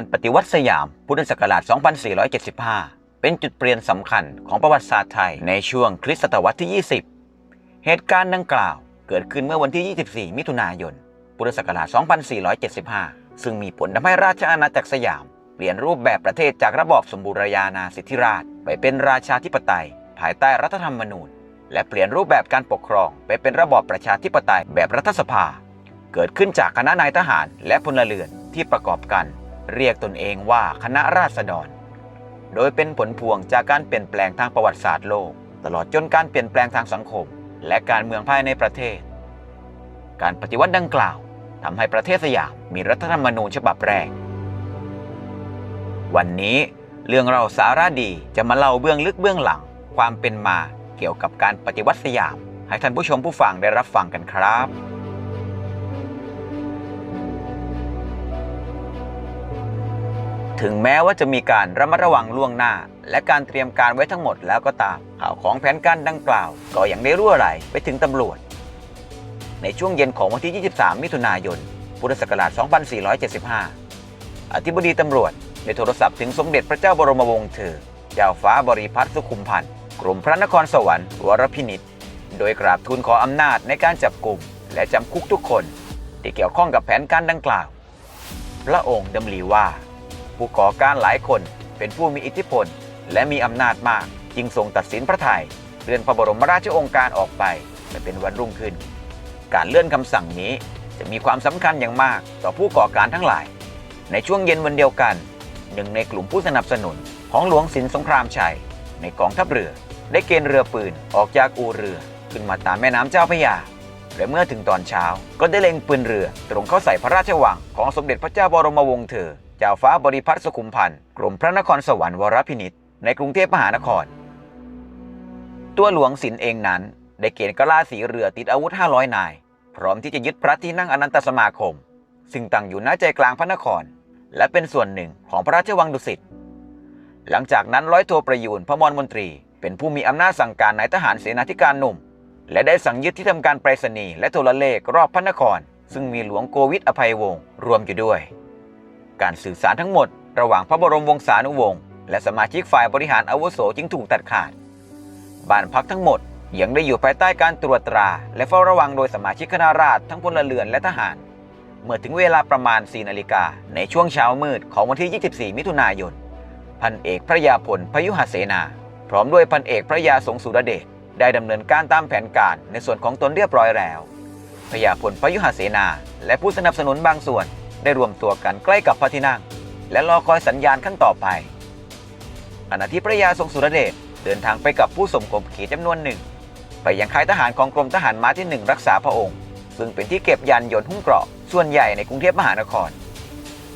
การปฏิวัติสยาม พุทธศักราช 2475 เป็นจุดเปลี่ยนสำคัญของประวัติศาสตร์ไทยในช่วงคริสตศตวรรษที่ 20 เหตุการณ์ดังกล่าวเกิดขึ้นเมื่อวันที่ 24 มิถุนายน พุทธศักราช 2475 ซึ่งมีผลทำให้ราชอาณาจักรสยาม เปลี่ยนรูปแบบประเทศจากระบอบสมบูรณาญาสิทธิราชไปเป็นราชาธิปไตย ภายใต้รัฐธรรมนูญ และเปลี่ยนรูปแบบการปกครอง ไปเป็นระบอบประชาธิปไตยแบบรัฐสภา เกิดขึ้นจากคณะนายทหารและพลเรือนที่ประกอบกัน เรียกตนเองว่าคณะราษฎร โดยเป็นผลพวงจากการเปลี่ยนแปลงทางประวัติศาสตร์โลก ตลอดจนการเปลี่ยนแปลงทางสังคม และการเมืองภายในประเทศ การปฏิวัติดังกล่าวทำให้ประเทศสยามมีรัฐธรรมนูญฉบับแรก วันนี้เรื่องเราสาระดีจะมาเล่าเบื้องลึกเบื้องหลัง ความเป็นมาเกี่ยวกับการปฏิวัติสยาม ให้ท่านผู้ชมผู้ฟังได้รับฟังกันครับ ถึงแม้ว่าจะมีการระมัดระวังล่วงหน้า และการเตรียมการไว้ทั้งหมดแล้วก็ตามข่าวของแผนการดังกล่าว ก็ยังได้รั่วไหลไปถึงตำรวจ ในช่วงเย็นของวันที่ 23 มิถุนายน พุทธศักราช 2475 อธิบดีตำรวจได้โทรศัพท์ถึงสมเด็จพระเจ้าบรมวงศ์เธอ เจ้าฟ้าบริพัตรสุขุมพันธ์กรมพระนครสวรรค์วรพินิษโดยกราบทูลขออำนาจในการจับกลุ่ม และจำคุกทุกคน ที่เกี่ยวข้องกับแผนการดังกล่าว พระองค์ดำริว่า ผู้ก่อการหลายคนเป็นผู้มีอิทธิพล และมีอำนาจมาก จึงทรงตัดสินพระไทยเลื่อนพระบรมราชโองการออกไปไปเป็นวันรุ่งขึ้น การเลื่อนคำสั่งนี้จะมีความสำคัญอย่างมากต่อผู้ก่อการทั้งหลาย ในช่วงเย็นวันเดียวกัน หนึ่งในกลุ่มผู้สนับสนุนของหลวงสินสงครามชัย ในกองทัพเรือ ได้เกณฑ์เรือปืนออกจากอู่เรือขึ้นมาตามแม่น้ำเจ้าพระยาและเมื่อถึงตอนเช้าก็ได้เล็งปืนเรือตรงเข้าใส่พระราชวังของสมเด็จพระเจ้าบรมวงศ์เธอ เจ้าฟ้าบริพัตรสุขุมพันธ์กรมพระนครสวรรค์วรพินิษในกรุงเทพมหานคร ตัวหลวงสินเองนั้น ได้เกณฑ์กล้าสีเรือติดอาวุธ 500 นาย พร้อมที่จะยึดพระที่นั่งอนันตสมาคม ซึ่งตั้งอยู่ณใจกลางพระนคร และเป็นส่วนหนึ่งของพระราชวังดุสิตหลังจากนั้นร้อยโทประยูนพระมรมนตรี เป็นผู้มีอำนาจสั่งการนายทหารเสนาธิการหนุ่ม และได้สั่งยึดที่ทำการไปรษณีย์และโทรเลขรอบพระนคร ซึ่งมีหลวงโกวิทอภัยวงศ์รวมอยู่ด้วย การสื่อสารทั้งหมดระหว่างพระบรมวงศานุวงศ์และสมาชิกฝ่ายบริหารอาวุโสจึงถูกตัดขาด บ้านพักทั้งหมดยังได้อยู่ภายใต้การตรวจตรา และเฝ้าระวังโดยสมาชิกคณะราษฎรทั้งพลเรือนและทหาร เมื่อถึงเวลาประมาณ 4 นาฬิกา ในช่วงเช้ามืดของวันที่ 24 มิถุนายน พันเอกพระยาพลพยุหเสนา พร้อมด้วยพันเอกพระยาสงสุรเดชได้ดำเนินการตามแผนการในส่วนของตนเรียบร้อยแล้วพระยาพลพยุหเสนา และผู้สนับสนุนบางส่วน ได้รวมตัวกันใกล้กับพระที่นั่ง และรอคอยสัญญาณขั้นต่อไปขณะที่พระยาทรงสุรเดชเดินทางไปกับผู้สมคบขีจำนวนหนึ่ง ไปยังค่ายทหารของกรมทหารม้าที่หนึ่งรักษาพระองค์ ซึ่งเป็นที่เก็บยานยนต์หุ้มเกราะส่วนใหญ่ในกรุงเทพมหานคร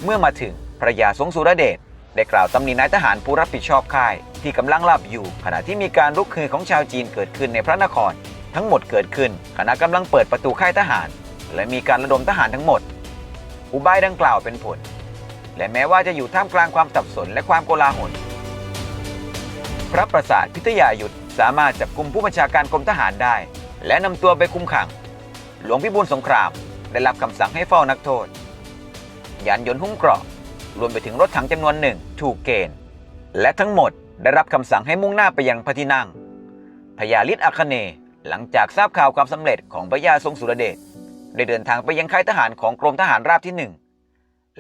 เมื่อมาถึงพระยาทรงสุรเดชได้กล่าวตำหนินายทหารผู้รับผิดชอบค่าย ที่กำลังหลับอยู่ ขณะที่มีการลุกฮือของชาวจีนเกิดขึ้นในพระนคร ทั้งหมดเกิดขึ้นขณะกำลังเปิดประตูค่ายทหาร และมีการระดมทหารทั้งหมด อุบายดังกล่าวเป็นผล และแม้ว่าจะอยู่ท่ามกลางความสับสนและความโกลาหล พระประสาทพิทยายุทธสามารถจับกลุ่มผู้บัญชาการกรมทหารได้ และนำตัวไปคุมขัง หลวงพิบูลสงครามได้รับคำสั่งให้เฝ้านักโทษ ยานยนต์หุ้มเกราะรวมไปถึงรถถังจำนวนหนึ่งถูกเกณฑ์ และทั้งหมดได้รับคำสั่งให้มุ่งหน้าไปยังพระที่นั่งพญาลิศอัคเนย์หลังจากทราบข่าวความสำเร็จของพระยาทรงสุรเดช ได้เดินทางไปยังค่ายทหารของกรมทหารราบที่หนึ่ง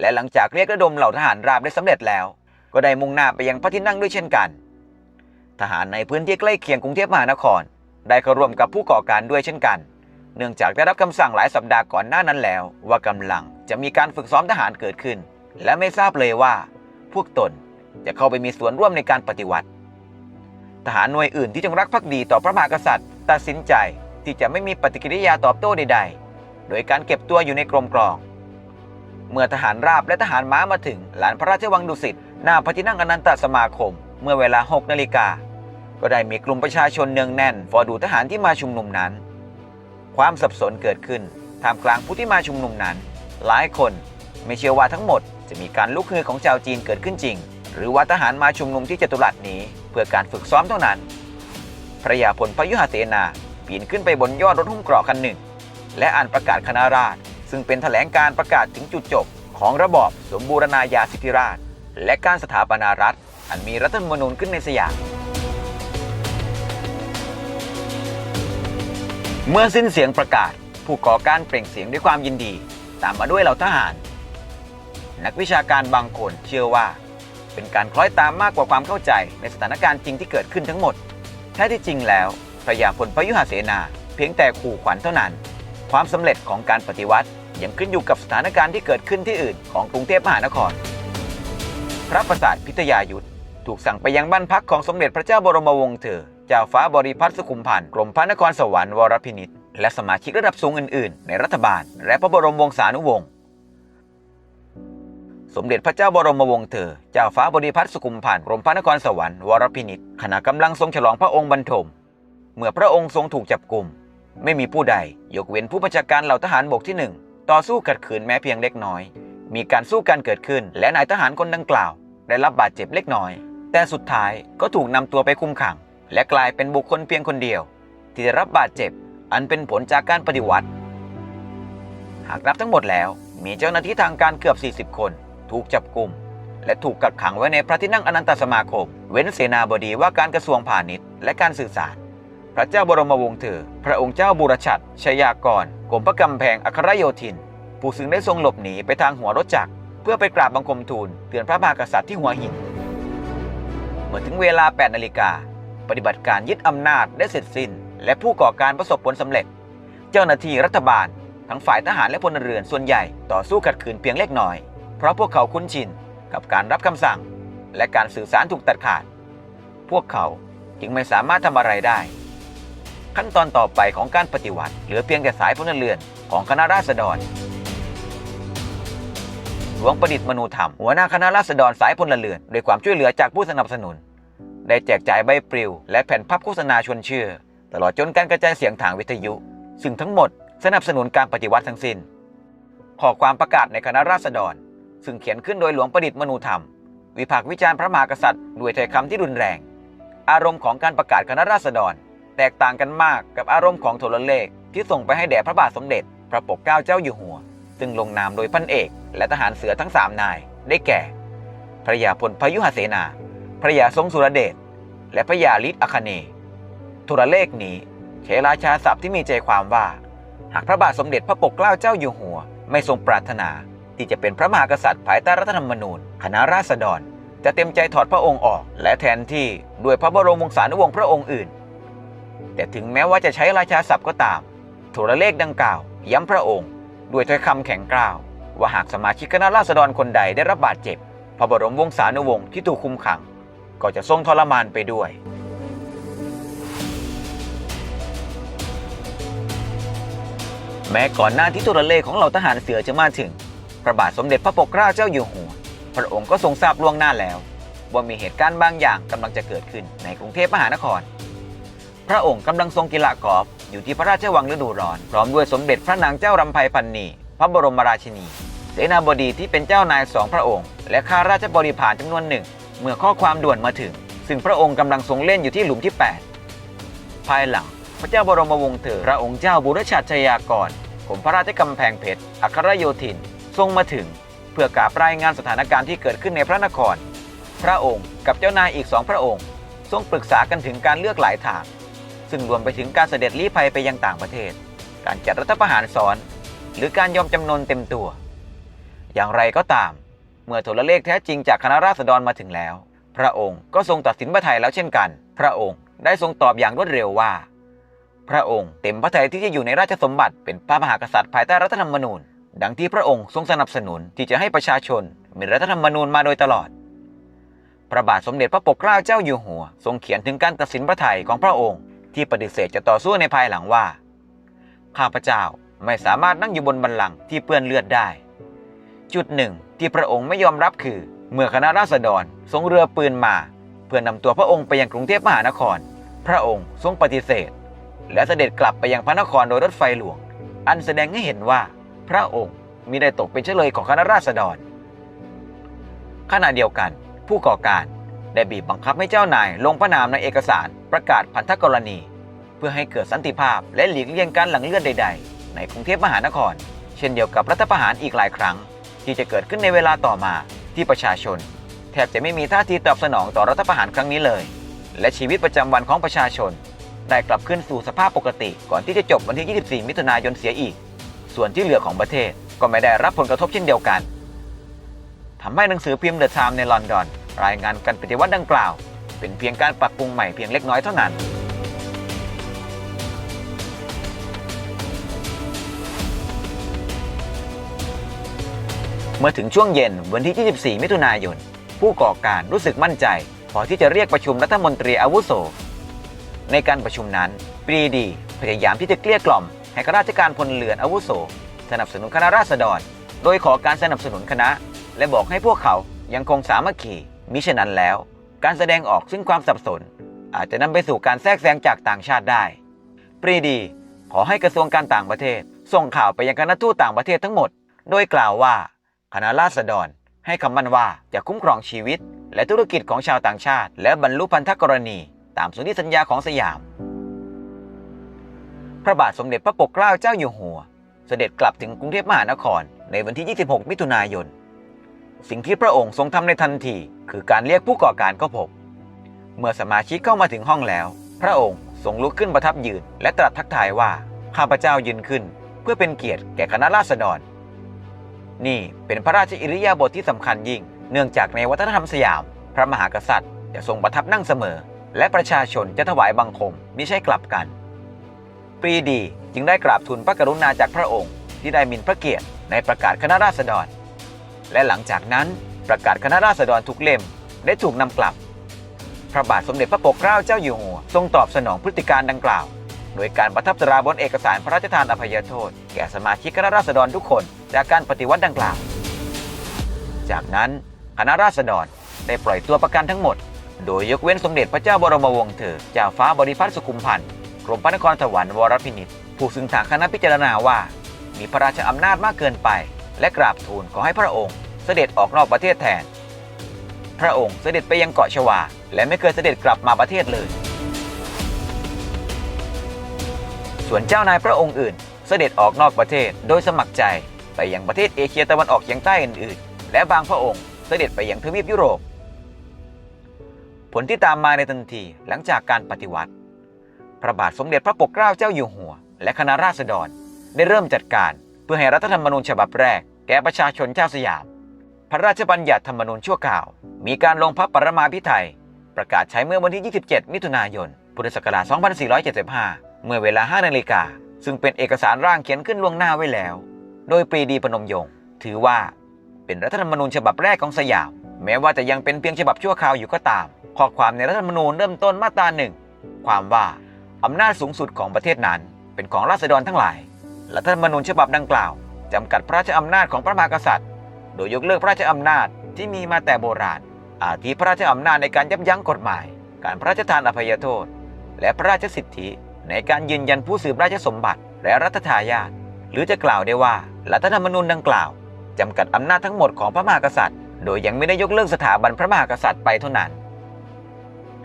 และหลังจากเรียกระดมเหล่าทหารราบได้สำเร็จแล้ว ก็ได้มุ่งหน้าไปยังพระที่นั่งด้วยเช่นกัน ทหารในพื้นที่ใกล้เคียงกรุงเทพมหานคร ได้เข้าร่วมกับผู้ก่อการด้วยเช่นกัน เนื่องจากได้รับคำสั่งหลายสัปดาห์ก่อนหน้านั้นแล้ว ว่ากำลังจะมีการฝึกซ้อมทหารเกิดขึ้น และไม่ทราบเลยว่า พวกตนจะเข้าไปมีส่วนร่วมในการปฏิวัติ ทหารหน่วยอื่นที่จงรักภักดีต่อพระมหากษัตริย์ ตัดสินใจที่จะไม่มีปฏิกิริยาตอบโต้ใดๆ โดยการเก็บตัวอยู่ในกรมกรอง เมื่อทหารราบและทหารม้ามาถึงหลานพระราชวังดุสิตหน้าพระที่นั่งอนันตสมาคม เมื่อเวลา 6 นาฬิกา ก็ได้มีกลุ่มประชาชนเนืองแน่นเฝ้าดูทหารที่มาชุมนุมนั้น ความสับสนเกิดขึ้นท่ามกลางผู้ที่มาชุมนุมนั้น หลายคนไม่เชื่อว่าทั้งหมดจะมีการลุกฮือของชาวจีนเกิดขึ้นจริง หรือว่าทหารมาชุมนุมที่จตุรัสนี้ เพื่อการฝึกซ้อมเท่านั้น พระยาพลพยุหเสนาปีนขึ้นไปบนยอดรถหุ้มเกราะคันหนึ่ง และอ่านประกาศคณะราษฎรซึ่งเป็นแถลงการประกาศถึงจุดจบ ของระบอบสมบูรณาญาสิทธิราช และการสถาปนารัฐ อันมีรัฐธรรมนูญขึ้นในสยาม เมื่อสิ้นเสียงประกาศ ผู้ก่อการเปล่งเสียงด้วยความยินดี ตามมาด้วยเหล่าทหาร นักวิชาการบางคนเชื่อว่า เป็นการคล้อยตามมากกว่าความเข้าใจในสถานการณ์จริงที่เกิดขึ้นทั้งหมดแท้ที่จริงแล้วพระยาพลพยุหเสนา เพียงแต่ขู่ขวัญเท่านั้น ความสำเร็จของการปฏิวัติยังขึ้นอยู่กับสถานการณ์ที่เกิดขึ้นที่อื่นของกรุงเทพมหานคร พระประสาทพิทยายุทธถูกสั่งไปยังบ้านพักของสมเด็จพระเจ้าบรมวงศ์เธอเจ้าฟ้าบริพัตรสุขุมพันธ์กรมพระนครสวรรค์วรพินิจและสมาชิกระดับสูงอื่น ๆ ในรัฐบาล และพระบรมวงศานุวงศ์สมเด็จพระเจ้าบรมวงศ์เธอ เจ้าฟ้าบริพัตรสุขุมพันธ์กรมพระนครสวรรค์วรพินิจขณะกำลังทรงฉลองพระองค์บรรทม เมื่อพระองค์ทรงถูกจับกลุ่ม ไม่มีผู้ใด ยกเว้นผู้บัญชาการเหล่าทหารบกที่หนึ่งต่อสู้ขัดขืนแม้เพียงเล็กน้อย มีการสู้กันเกิดขึ้น และนายทหารคนดังกล่าว ได้รับบาดเจ็บเล็กน้อย แต่สุดท้ายก็ถูกนำตัวไปคุมขัง และกลายเป็นบุคคลเพียงคนเดียว ที่ได้รับบาดเจ็บ อันเป็นผลจากการปฏิวัติ หากนับทั้งหมดแล้ว มีเจ้าหน้าที่ทางการเกือบ 40 คน ถูกจับกลุ่มและถูกกักขังไว้ในพระที่นั่งอนันตสมาคม เว้นเสนาบดีว่าการกระทรวงพาณิชย์และการสื่อสาร พระเจ้าบรมวงศ์เธอ พระองค์เจ้าบุรชัดชยากรกรมพระกำแพงอัครโยธินผู้ซึ่งได้ทรงหลบหนีไปทางหัวรถจักร เพื่อไปกราบบังคมทูลเตือนพระมหากษัตริย์ที่หัวหิน เมื่อถึงเวลา 8 นาฬิกา ปฏิบัติการยึดอำนาจได้เสร็จสิ้น และผู้ก่อการประสบผลสำเร็จ เจ้าหน้าที่รัฐบาล ทั้งฝ่ายทหารและพลเรือนส่วนใหญ่ต่อสู้ขัดขืนเพียงเล็กน้อย เพราะพวกเขาคุ้นชินกับการรับคำสั่ง และการสื่อสารถูกตัดขาด พวกเขาจึงไม่สามารถทำอะไรได้ ขั้นตอนต่อไปของการปฏิวัติ เหลือเพียงแต่สายพลเรือนของคณะราษฎร หลวงประดิษฐ์มนูธรรม หัวหน้าคณะราษฎรสายพลเรือนด้วยความช่วยเหลือจากผู้สนับสนุน ได้แจกจ่ายใบปลิว และแผ่นพับโฆษณาชวนเชื่อ ตลอดจนการกระจายเสียงทางวิทยุ ซึ่งทั้งหมดสนับสนุนการปฏิวัติทั้งสิ้นข้อความประกาศในคณะราษฎร ซึ่งเขียนขึ้นโดยหลวงประดิษฐ์มนูธรรม วิพากษ์วิจารณ์พระมหากษัตริย์ด้วยถ้อยคำที่รุนแรง อารมณ์ของการประกาศคณะราษฎร แตกต่างกันมากกับอารมณ์ของโทรเลขที่ส่งไปให้แด่พระบาทสมเด็จ พระปกเกล้าเจ้าอยู่หัว ซึ่งลงนามโดยพันเอก และทหารเสือทั้งสามนาย ได้แก่ พระยาพลพยุหเสนา พระยาทรงสุรเดช และพระยาฤทธิ์อคเนโทรเลขนี้ใช้ราชาศัพท์ที่มีใจความว่า หากพระบาทสมเด็จพระปกเกล้าเจ้าอยู่หัว ไม่ทรงปรารถนา ที่จะเป็นพระมหากษัตริย์ภายใต้รัฐธรรมนูญ คณะราษฎร จะเต็มใจถอดพระองค์ออก และแทนที่ด้วยพระบรมวงศานุวงศ์พระองค์อื่น แต่ถึงแม้ว่าจะใช้ราชาศัพท์ก็ตาม โทรเลขดังกล่าว ย้ำพระองค์ ด้วยถ้อยคำแข็งกร้าว ว่าหากสมาชิกคณะราษฎรคนใดได้รับบาดเจ็บ พระบรมวงศานุวงศ์ที่ถูกคุมขัง ก็จะทรงทรมานไปด้วยแม้ก่อนหน้าที่โทรเลขของเหล่าทหารเสือจะมาถึง พระบาทสมเด็จพระปกเกล้าเจ้าอยู่หัว พระองค์ก็ทรงทราบล่วงหน้าแล้ว ว่ามีเหตุการณ์บางอย่างกำลังจะเกิดขึ้นในกรุงเทพมหานคร พระองค์กำลังทรงกีฬากอล์ฟอยู่ที่พระราชวังฤดูร้อน พร้อมด้วยสมเด็จพระนางเจ้ารำไพพันนีพระบรมราชินี เสนาบดีที่เป็นเจ้านายสองพระองค์ และข้าราชบริพารจำนวนหนึ่ง เมื่อข้อความด่วนมาถึง ซึ่งพระองค์กำลังทรงเล่นอยู่ที่หลุมที่ 8 ภายหลัง พระเจ้าบรมวงศ์เถอพระองค์เจ้าบุรชาติชยากรกรมพระราชกำแพงเพชรอัครโยธิน ทรงมาถึง เพื่อกราบรายงานสถานการณ์ที่เกิดขึ้นในพระนคร พระองค์กับเจ้านายอีกสองพระองค์ ทรงปรึกษากันถึงการเลือกหลายทาง ซึ่งรวมไปถึงการเสด็จลี้ภัยไปยังต่างประเทศ การจัดรัฐประหารซ้อน หรือการยอมจำนนเต็มตัว อย่างไรก็ตาม เมื่อโทรเลขแท้จริงจากคณะราษฎรมาถึงแล้ว พระองค์ก็ทรงตัดสินพระทัยแล้วเช่นกัน พระองค์ได้ทรงตอบอย่างรวดเร็วว่า พระองค์เต็มพระทัยที่จะอยู่ในราชสมบัติเป็นพระมหากษัตริย์ภายใต้รัฐธรรมนูญ ดังที่พระองค์ทรงสนับสนุนที่จะให้ประชาชนมีรัฐธรรมนูญมาโดยตลอดพระบาทสมเด็จพระปกเกล้าเจ้าอยู่หัว ทรงเขียนถึงการตัดสินพระทัยของพระองค์ ที่ปฏิเสธจะต่อสู้ในภายหลังว่า ข้าพเจ้าไม่สามารถนั่งอยู่บนบัลลังก์ที่เปื้อนเลือดได้ จุดหนึ่งที่พระองค์ไม่ยอมรับคือ เมื่อคณะราษฎรทรงเรือปืนมา เพื่อนำตัวพระองค์ไปยังกรุงเทพมหานคร พระองค์ทรงปฏิเสธ และเสด็จกลับไปยังพระนครโดยรถไฟหลวง อันแสดงให้เห็นว่า พระองค์มิได้ตกเป็นเฉลยของคณะราษฎรขณะเดียวกัน ผู้ก่อการ ได้บีบบังคับให้เจ้านายลงพระนามในเอกสารประกาศพันธกรณี เพื่อให้เกิดสันติภาพและหลีกเลี่ยงการหลังเลือดใด ๆ ในกรุงเทพมหานคร เช่นเดียวกับรัฐประหารอีกหลายครั้ง ที่จะเกิดขึ้นในเวลาต่อมาที่ประชาชน แทบจะไม่มีท่าทีตอบสนองต่อรัฐประหารครั้งนี้เลย และชีวิตประจำวันของประชาชน ได้กลับขึ้นสู่สภาพปกติ ก่อนที่จะจบวันที่ 24 มิถุนายนเสียอีก ส่วนที่เหลือของประเทศก็ไม่ได้รับผลกระทบเช่นเดียวกันทำให้หนังสือพิมพ์เดอะไทม์ในลอนดอน รายงานการปฏิวัติดังกล่าว เป็นเพียงการปรับปรุงใหม่เพียงเล็กน้อยเท่านั้น เมื่อถึงช่วงเย็นวันที่ 24 มิถุนายน ผู้ก่อการรู้สึกมั่นใจ พอที่จะเรียกประชุมรัฐมนตรีอาวุโส ในการประชุมนั้นปรีดี พยายามที่จะเกลี้ยกล่อม ให้ข้าราชการพลเรือนอาวุโส สนับสนุนคณะราษฎร โดยขอการสนับสนุนคณะ และบอกให้พวกเขายังคงสามัคคี มิฉะนั้นแล้ว การแสดงออกซึ่งความสับสน อาจจะนำไปสู่การแทรกแซงจากต่างชาติได้ ปรีดี ขอให้กระทรวงการต่างประเทศ ส่งข่าวไปยังคณะทูตต่างประเทศทั้งหมด โดยกล่าวว่าคณะราษฎร ให้คำมั่นว่าจะคุ้มครองชีวิต และธุรกิจของชาวต่างชาติ และบรรลุพันธกรณี ตามสนธิสัญญาของสยาม พระบาทสมเด็จพระปกเกล้าเจ้าอยู่หัว เสด็จกลับถึงกรุงเทพมหานครในวันที่ 26 มิถุนายน สิ่งที่พระองค์ทรงทำในทันที คือการเรียกผู้ก่อการเข้าพบ เมื่อสมาชิกเข้ามาถึงห้องแล้ว พระองค์ทรงลุกขึ้นประทับยืน และตรัสทักทายว่าข้าพเจ้ายืนขึ้น เพื่อเป็นเกียรติแก่คณะราษฎร นี่เป็นพระราชอิริยาบถทที่สำคัญยิ่ง เนื่องจากในวัฒนธรรมสยาม พระมหากษัตริย์จะทรงประทับนั่งเสมอ และประชาชนจะถวายบังคมมิใช่กลับกัน ปรีดีจึงได้กราบทูลพระกรุณาจากพระองค์ที่ได้มินพระเกียรติในประกาศคณะราษฎร และหลังจากนั้นประกาศคณะราษฎรทุกเล่มได้ถูกนำกลับ พระบาทสมเด็จพระปกเกล้าเจ้าอยู่หัวทรงตอบสนองพฤติการดังกล่าว โดยการประทับตราบนเอกสารพระราชทานอภัยโทษ แก่สมาชิกคณะราษฎรทุกคนจากการปฏิวัติดังกล่าว จากนั้นคณะราษฎรได้ปล่อยตัวประกันทั้งหมด โดยยกเว้นสมเด็จพระเจ้าบรมวงศ์เธอเจ้าฟ้าบริพัตรสุขุมพันธ์กรมพระนครสวรรค์วรพินิจผู้ซึ่งทางคณะพิจารณาว่า มีพระราชอำนาจมากเกินไป และกราบทูลขอให้พระองค์เสด็จออกนอกประเทศแทน พระองค์เสด็จไปยังเกาะชวา และไม่เคยเสด็จกลับมาประเทศเลย ส่วนเจ้านายพระองค์อื่น เสด็จออกนอกประเทศโดยสมัครใจไปยังประเทศเอเชียตะวันออกเฉียงใต้อื่นๆ และบางพระองค์เสด็จไปยังทวีปยุโรป ผลที่ตามมาในทันทีหลังจากการปฏิวัติ พระบาทสมเด็จพระปกเกล้าเจ้าอยู่หัว และคณะราษฎรได้เริ่มจัดการ เพื่อให้รัฐธรรมนูญฉบับแรก แก่ประชาชนชาวสยาม พระราชบัญญัติธรรมนูญชั่วคราว มีการลงพระปรมาภิไธยประกาศใช้เมื่อวันที่ 27 มิถุนายน พุทธศักราช 2475 เมื่อเวลา 5 นาฬิกา ซึ่งเป็นเอกสารร่างเขียนขึ้นล่วงหน้าไว้แล้ว โดยปรีดีพนมยงค์ถือว่า เป็นรัฐธรรมนูญฉบับแรกของสยาม แม้ว่าจะยังเป็นเพียงฉบับชั่วคราวอยู่ก็ตาม ข้อความในรัฐธรรมนูญเริ่มต้นมาตราหนึ่ง ความว่าอำนาจสูงสุดของประเทศนั้น เป็นของราษฎรทั้งหลาย รัฐธรรมนูญฉบับดังกล่าวจำกัดพระราชอำนาจของพระมหากษัตริย์ โดยยกเลิกพระราชอำนาจที่มีมาแต่โบราณ อาทิพระราชอำนาจในการยับยั้งกฎหมาย การพระราชทานอภัยโทษ และพระราชสิทธิ ในการยืนยันผู้สืบราชสมบัติ และรัฐทายาทหรือจะกล่าวได้ว่ารัฐธรรมนูญดังกล่าวจำกัดอำนาจทั้งหมดของพระมหากษัตริย์ โดยยังไม่ได้ยกเลิกสถาบันพระมหากษัตริย์ไปเท่านั้น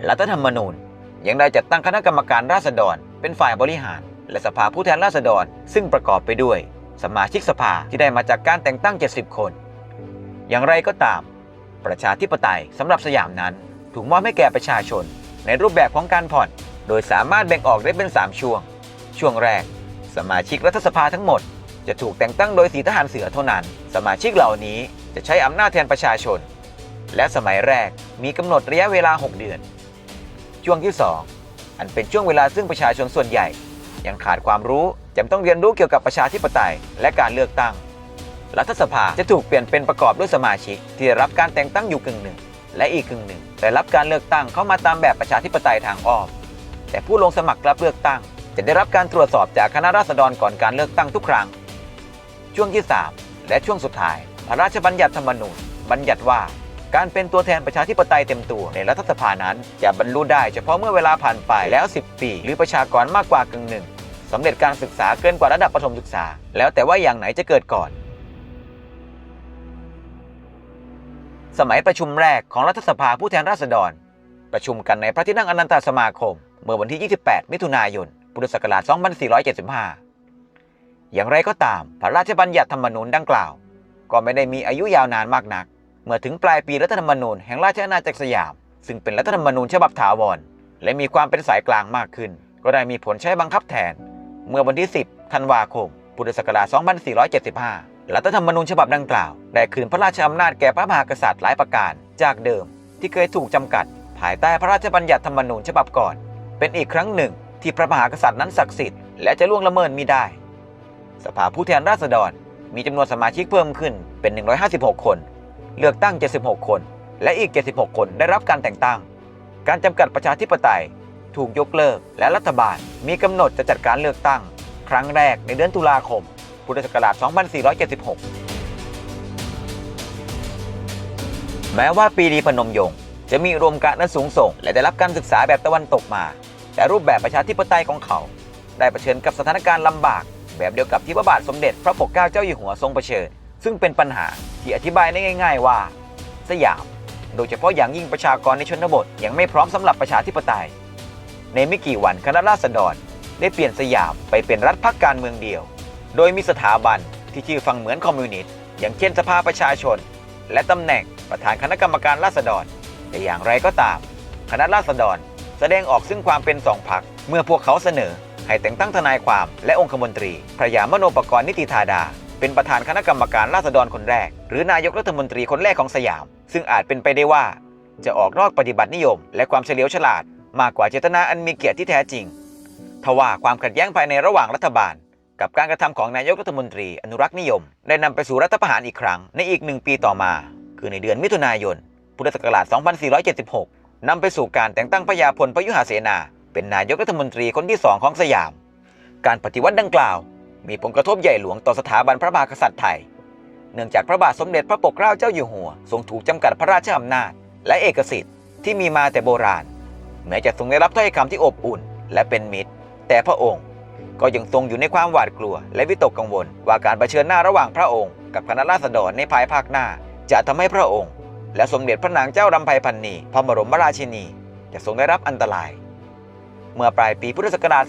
รัฐธรรมนูญยังได้จัดตั้งคณะกรรมการราษฎรเป็นฝ่ายบริหาร และสภาผู้แทนราษฎร ซึ่งประกอบไปด้วย สมาชิกสภาที่ได้มาจากการแต่งตั้ง 70 คน อย่างไรก็ตาม ประชาธิปไตยสำหรับสยามนั้น ถูกมอบให้แก่ประชาชน ในรูปแบบของการผ่อน โดยสามารถแบ่งออกได้เป็น 3 ช่วง ช่วงแรก สมาชิกรัฐสภาทั้งหมด จะถูกแต่งตั้งโดยสีทหารเสือเท่านั้น สมาชิกเหล่านี้จะใช้อำนาจแทนประชาชน และสมัยแรกมีกำหนดระยะเวลา 6 เดือน ช่วงที่ 2 อันเป็นช่วงเวลาซึ่งประชาชนส่วนใหญ่ ยังขาดความรู้จำต้องเรียนรู้เกี่ยวกับประชาธิปไตยและการเลือกตั้ง รัฐสภาจะถูกเปลี่ยนเป็นประกอบด้วยสมาชิก ที่ได้รับการแต่งตั้งอยู่กึ่งหนึ่ง และอีกกึ่งหนึ่งได้รับการเลือกตั้งเข้ามาตามแบบประชาธิปไตยทางอ้อมแต่ผู้ลงสมัครรับเลือกตั้ง จะได้รับการตรวจสอบจากคณะราษฎรก่อนการเลือกตั้งทุกครั้ง ช่วงที่ 3 และช่วงสุดท้าย พระราชบัญญัติธรรมนูญบัญญัติว่า การเป็นตัวแทนประชาธิปไตยเต็มตัวในรัฐสภานั้น จะบรรลุได้เฉพาะเมื่อเวลาผ่านไปแล้ว 10 ปี หรือประชากรมากกว่ากึ่งหนึ่งสำเร็จการศึกษาเกินกว่าระดับประถมศึกษา แล้วแต่ว่าอย่างไหนจะเกิดก่อน สมัยประชุมแรกของรัฐสภาผู้แทนราษฎร ประชุมกันในพระที่นั่งอนันตสมาคม เมื่อวันที่ 28 มิถุนายน พุทธศักราช 2475 อย่างไรก็ตาม พระราชบัญญัติธรรมนูญดังกล่าว ก็ไม่ได้มีอายุยาวนานมากนัก เมื่อถึงปลายปีรัฐธรรมนูญแห่งราชอาณาจักรสยาม ซึ่งเป็นรัฐธรรมนูญฉบับถาวร และมีความเป็นสายกลางมากขึ้น ก็ได้มีผลใช้บังคับแทน เมื่อวันที่ 10 ธันวาคม พุทธศักราช 2475 รัฐธรรมนูญฉบับดังกล่าว ได้คืนพระราชอำนาจแก่พระมหากษัตริย์หลายประการ จากเดิมที่เคยถูกจำกัด ภายใต้พระราชบัญญัติธรรมนูญฉบับก่อน เป็นอีกครั้งหนึ่ง ที่พระมหากษัตริย์นั้นศักดิ์สิทธิ์และจะล่วงละเมิดมิได้ สภาผู้แทนราษฎรมีจำนวนสมาชิกเพิ่มขึ้นเป็น 156 คน เลือกตั้ง 76 คน และอีก 76 คนได้รับการแต่งตั้ง การจำกัดประชาธิปไตยถูกยกเลิก และรัฐบาลมีกำหนดจะจัดการเลือกตั้ง ครั้งแรกในเดือนตุลาคม พุทธศักราช 2476 แม้ว่าปีดีพนมยงค์จะมีอุดมการณ์อันสูงส่ง และได้รับการศึกษาแบบตะวันตกมา แต่รูปแบบประชาธิปไตยของเขา ได้เผชิญกับสถานการณ์ลำบาก แบบเดียวกับที่พระบาทสมเด็จพระปกเกล้าเจ้าอยู่หัวทรงเผชิญ ซึ่งเป็นปัญหาที่อธิบายได้ง่าย ๆ ว่า สยาม โดยเฉพาะอย่างยิ่งประชากรในชนบทยังไม่พร้อมสำหรับประชาธิปไตย ในไม่กี่วันคณะราษฎรได้เปลี่ยนสยามไปเป็นรัฐพักการเมืองเดียว โดยมีสถาบันที่ชื่อฟังเหมือนคอมมิวนิสต์อย่างเช่นสภาประชาชน และตำแหน่งประธานคณะกรรมการราษฎร แต่อย่างไรก็ตาม คณะราษฎรแสดงออกซึ่งความเป็นสองพรรคเมื่อพวกเขาเสนอให้แต่งตั้งทนายความและองคมนตรีพระยามโนปกรณ์นิติธาดา เป็นประธานคณะกรรมการราษฎรคนแรก หรือนายกรัฐมนตรีคนแรกของสยาม ซึ่งอาจเป็นไปได้ว่า จะออกนอกปฏิบัตินิยม และความเฉลียวฉลาด มากกว่าเจตนาอันมีเกียรติที่แท้จริงทว่าความขัดแย้งภายในระหว่างรัฐบาล กับการกระทำของนายกรัฐมนตรีอนุรักษ์นิยม ได้นำไปสู่รัฐประหารอีกครั้งในอีกหนึ่งปีต่อมา คือในเดือนมิถุนายน พุทธศักราช 2476นำไปสู่การแต่งตั้งพระยาพลพยุหเสนา เป็นนายกรัฐมนตรีคนที่สองของสยาม การปฏิวัติดังกล่าว มีผลกระทบใหญ่หลวงต่อสถาบันพระมหากษัตริย์ไทย เนื่องจากพระบาทสมเด็จพระปกเกล้าเจ้าอยู่หัว ทรงถูกจำกัดพระราชอำนาจ และเอกสิทธิ์ที่มีมาแต่โบราณ แม้จะทรงได้รับถ้อยคำที่อบอุ่น และเป็นมิตร แต่พระองค์ก็ยังทรงอยู่ในความหวาดกลัว และวิตกกังวล ว่าการเผชิญหน้าระหว่างพระองค์ กับคณะราษฎรในภายภาคหน้า จะทำให้พระองค์ และสมเด็จพระนางเจ้ารำไพพันนีพระบรมราชินี จะทรงได้รับอันตราย เมื่อปลายปีพุทธศักราช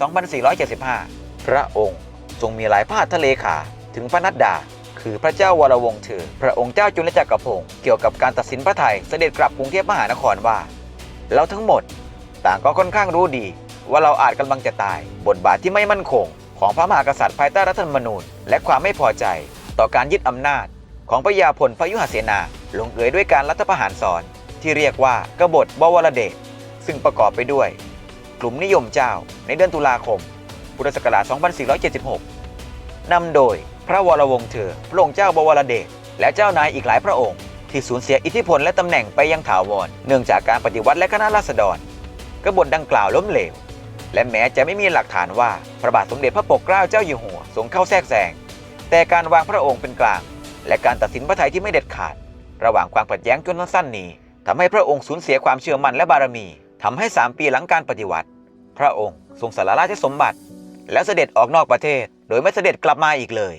2475 พระองค์ ทรงมีหลายพระหัตถเลขาถึงพระนัดดา คือพระเจ้าวรวงศ์เธอ พระองค์เจ้าจุลจักรพงศ์เกี่ยวกับการตัดสินพระไทยเสด็จกลับกรุงเทพมหานครว่า เราทั้งหมด ต่างก็ค่อนข้างรู้ดี ว่าเราอาจกำลังจะตาย บทบาทที่ไม่มั่นคง ของพระมหากษัตริย์ภายใต้รัฐธรรมนูญ และความไม่พอใจ ต่อการยึดอำนาจ ของพระยาพลพยุหเสนาลงเอยด้วยการรัฐประหารสอนที่เรียกว่ากบฏบวรเดชซึ่งประกอบไปด้วย กลุ่มนิยมเจ้าในเดือนตุลาคม พุทธศักราช 2476 นำโดยพระวรวงศ์เธอ พระองค์เจ้าบวรเดช และเจ้านายอีกหลายพระองค์ ที่สูญเสียอิทธิพลและตำแหน่งไปยังถาวร เนื่องจากการปฏิวัติและคณะราษฎร กบฏดังกล่าวล้มเหลว และแม้จะไม่มีหลักฐานว่าพระบาทสมเด็จพระปกเกล้าเจ้าอยู่หัวทรงเข้าแทรกแซง แต่การวางพระองค์เป็นกลาง และการตัดสินพระไทยที่ไม่เด็ดขาด ระหว่างความขัดแย้งจนสั้นนี้ทำให้พระองค์สูญเสียความเชื่อมั่นและบารมีทำให้สามปีหลังการปฏิวัติ พระองค์ทรงสละราชสมบัติ แล้วเสด็จออกนอกประเทศ โดยไม่เสด็จกลับมาอีกเลย